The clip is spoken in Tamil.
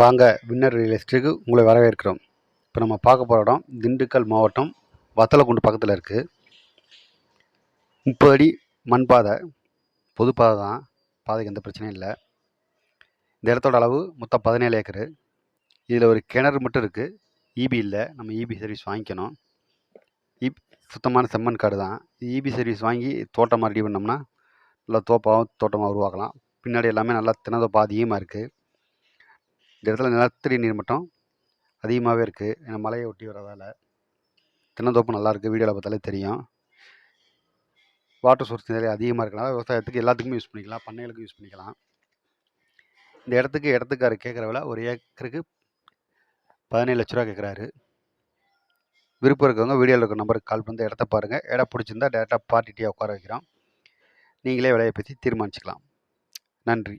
வாங்க வின்னர் ரியல் எஸ்டேட்டுக்கு உங்களை வரவேற்கிறோம். இப்போ நம்ம பார்க்க போகிற இடம் திண்டுக்கல் மாவட்டம் வத்தலக்குண்டு பக்கத்தில் இருக்குது முப்பது அடி மண் பாதை. பொது பாதை தான். பாதைக்கு எந்த பிரச்சனையும் இல்லை. இந்த இடத்தோட அளவு மொத்தம் பதினேழு ஏக்கரு. இதில் ஒரு கிணறு மட்டும் இருக்குது ஈபி இல்லை. நம்ம ஈபி சர்வீஸ் வாங்கிக்கணும். இப் சுத்தமான செம்மண் காடு தான். இபி சர்வீஸ் வாங்கி தோட்டம் ரெடி பண்ணோம்னா நல்லா தோப்பாகவும் தோட்டமாக உருவாக்கலாம். பின்னாடி எல்லாமே நல்லா தினதோ பாதியமாக இருக்குது இந்த இடத்துல நிலத்தடி நீர் மட்டம் அதிகமாகவே இருக்குது ஏன்னா மலையை ஒட்டி வரதால் தென்னந்தோப்பு நல்லாயிருக்கு வீடியோவில் பார்த்தாலே தெரியும். வாட்டர் சோர்ஸ் நிறைய அதிகமாக இருக்கனால விவசாயத்துக்கு எல்லாத்துக்குமே யூஸ் பண்ணிக்கலாம். பண்ணைகளுக்கும் யூஸ் பண்ணிக்கலாம். இந்த இடத்துக்கு இடத்துக்காரு கேட்குற விலை ஒரு ஏக்கருக்கு பதினேழு லட்ச ரூபா கேட்குறாரு. விருப்பம் இருக்கவங்க வீடியோவில் இருக்க நம்பருக்கு கால் பண்ணி இடத்த பாருங்கள் இடம் பிடிச்சிருந்தா டேரெக்டாக பார்ட்டிட்டியாக உட்கார வைக்கிறோம். நீங்களே விலையை பற்றி தீர்மானிச்சுக்கலாம். நன்றி.